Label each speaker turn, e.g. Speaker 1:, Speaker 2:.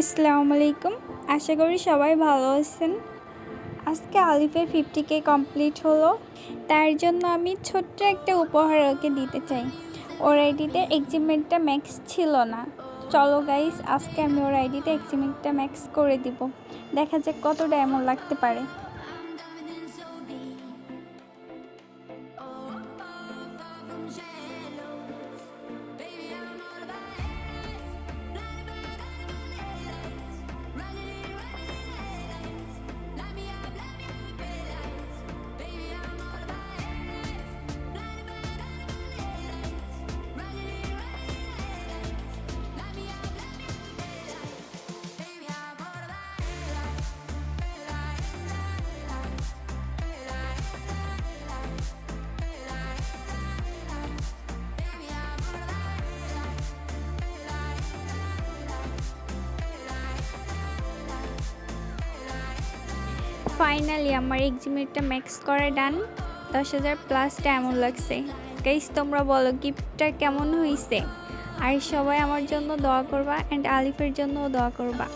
Speaker 1: আসসালামু আলাইকুম আশা করি সবাই ভালো আছেন। আজকে আলিফের ফিফটি কে কমপ্লিট হলো। তার জন্য আমি ছোট্ট একটা উপহার ওকে দিতে চাই। ওর আইডিতে এক্সিমেন্টটা ম্যাক্স ছিল না। চলো গাইস আজকে আমি ওর আইডিতে এক্সিমেন্টটা ম্যাক্স করে দিব। দেখা যাক কত এমন লাগতে পারে। ফাইনালি আমার এক্সিমেটটা ম্যাক্স করে ডান। দশ হাজার প্লাসটা এমন লাগছে। গাইস তোমরা বলো, গিফটটা কেমন হয়েছে আর সবাই আমার জন্য দোয়া করবা অ্যান্ড আলিফের জন্যও দোয়া করবা।